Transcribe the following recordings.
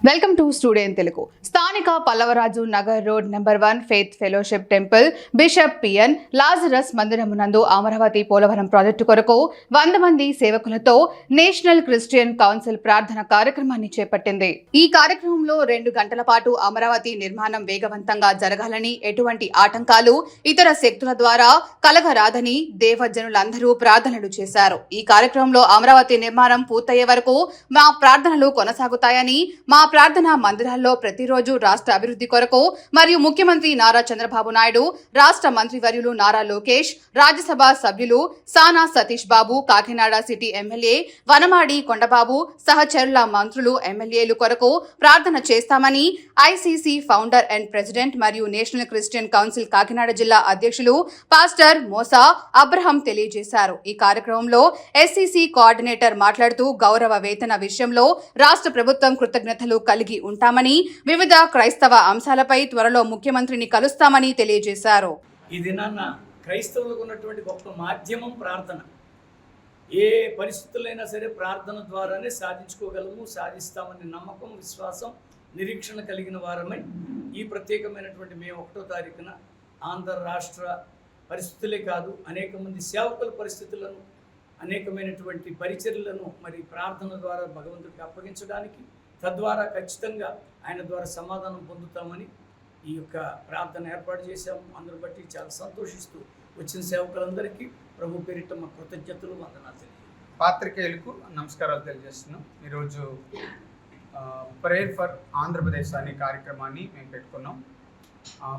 Welcome to student Telugu స్థానిక Pallavaraju Nagar road number one faith fellowship temple bishop PN Lazarus మందిరమునందు Amaravati Polavaram project కొరకు వంద మంది సేవకులతో national Christian council ప్రార్థన కార్యక్రమాన్ని చేపట్టింది. ఈ కార్యక్రమంలో రెండు గంటల పాటు అమరావతి నిర్మాణం వేగవంతంగా జరగాలని ఎటువంటి ఆటంకాలు ఇతర శక్తుల ద్వారా కలగరాదని దేవజనులందరూ ప్రార్థనలు చేశారు. ఈ కార్యక్రమంలో అమరావతి నిర్మాణం పూర్తయ్యే వరకు మా ప్రార్థనలు కొనసాగుతాయని మా ప్రార్థనా మందిరాల్లో ప్రతిరోజు రాష్ట్ర అభివృద్ధి కొరకు మరియు ముఖ్యమంత్రి నారా చంద్రబాబు నాయుడు రాష్ట్ర మంత్రివర్యులు నారా లోకేష్ రాజ్యసభ సభ్యులు సానా సతీష్ బాబు కాకినాడ సిటీ ఎమ్మెల్యే వనమాడి కొండబాబు సహచరుల మంత్రులు ఎమ్మెల్యేలు కొరకు ప్రార్థన చేస్తామని ఐసీసీ ఫౌండర్ అండ్ ప్రెసిడెంట్ మరియు నేషనల్ క్రిస్టియన్ కౌన్సిల్ కాకినాడ జిల్లా అధ్యక్షులు పాస్టర్ మోసా అబ్రహం తెలియజేశారు. ఈ కార్యక్రమంలో ఎస్సీసీ కోఆర్డినేటర్ మాట్లాడుతూ గౌరవ వేతన విషయంలో రాష్ట్ర ప్రభుత్వం కృతజ్ఞతలు కలిగి ఉంటామని వివిధ క్రైస్తవ అంశాలపై త్వరలో ముఖ్యమంత్రిని కలుస్తామని తెలియజేశారు. ఈ దినాన్న క్రైస్తవులకు ఉన్నటువంటి గొప్ప మాధ్యమం ప్రార్థన. ఏ పరిస్థితులైనా సరే ప్రార్థన ద్వారానే సాధించుకోగలము సాధిస్తామనే నమ్మకం విశ్వాసం నిరీక్షణ కలిగిన వారమై ఈ ప్రత్యేకమైనటువంటి మే ఒకటో తారీఖున ఆంధ్ర రాష్ట్ర పరిస్థితులే కాదు అనేక మంది సేవకుల పరిస్థితులను అనేకమైనటువంటి పరిచర్లను మరి ప్రార్థన ద్వారా భగవంతుడికి అప్పగించడానికి తద్వారా ఖచ్చితంగా ఆయన ద్వారా సమాధానం పొందుతామని ఈ యొక్క ప్రార్థన ఏర్పాటు చేశాము. అందరు బట్టి చాలా సంతోషిస్తూ వచ్చిన సేవకులందరికీ ప్రభు పేరిట మా కృతజ్ఞతలు వందనాలు తెలియజేస్తాం పాత్రికేయులకు నమస్కారాలు తెలియజేస్తున్నాం. ఈరోజు ప్రేయర్ ఫర్ ఆంధ్రప్రదేశ్ అనే కార్యక్రమాన్ని మేము పెట్టుకున్నాం.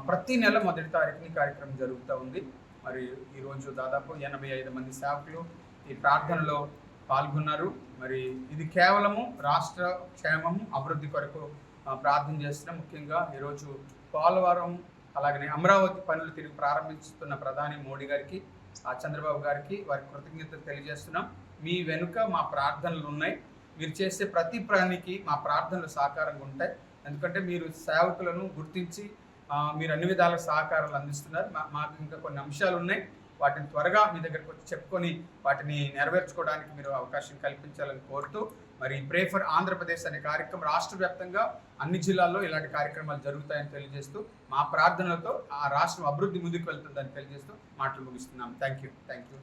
ప్రతి నెల మొదటి తారీఖున కార్యక్రమం జరుగుతూ ఉంది. మరి ఈరోజు దాదాపు ఎనభై ఐదు మంది సేవకులు ఈ ప్రార్థనలో పాల్గొన్నారు. మరి ఇది కేవలము రాష్ట్ర క్షేమం అభివృద్ధి కొరకు ప్రార్థన చేస్తున్నాం ముఖ్యంగా ఈరోజు పోలవరం అలాగనే అమరావతి పనులు తిరిగి ప్రారంభిస్తున్న ప్రధాని మోడీ గారికి ఆ చంద్రబాబు గారికి వారి కృతజ్ఞతలు తెలియజేస్తున్నాం. మీ వెనుక మా ప్రార్థనలు ఉన్నాయి. మీరు చేసే ప్రతి ప్రాణికి మా ప్రార్థనలు సహకారంగా ఉంటాయి. ఎందుకంటే మీరు సేవకులను గుర్తించి మీరు అన్ని విధాల సహకారాలు అందిస్తున్నారు. మా- మాకు ఇంకా కొన్ని అంశాలు ఉన్నాయి. వాటిని త్వరగా మీ దగ్గరకు వచ్చి చెప్పుకొని వాటిని నెరవేర్చుకోవడానికి మీరు అవకాశం కల్పించాలని కోరుతూ మరి ప్రే ఫర్ ఆంధ్రప్రదేశ్ అనే కార్యక్రమం రాష్ట్ర వ్యాప్తంగా అన్ని జిల్లాల్లో ఇలాంటి కార్యక్రమాలు జరుగుతాయని తెలియజేస్తూ మా ప్రార్థనలతో ఆ రాష్ట్రం అభివృద్ధి ముందుకు వెళ్తుందని తెలియజేస్తూ మాటలు ముగిస్తున్నాం. Thank you thank you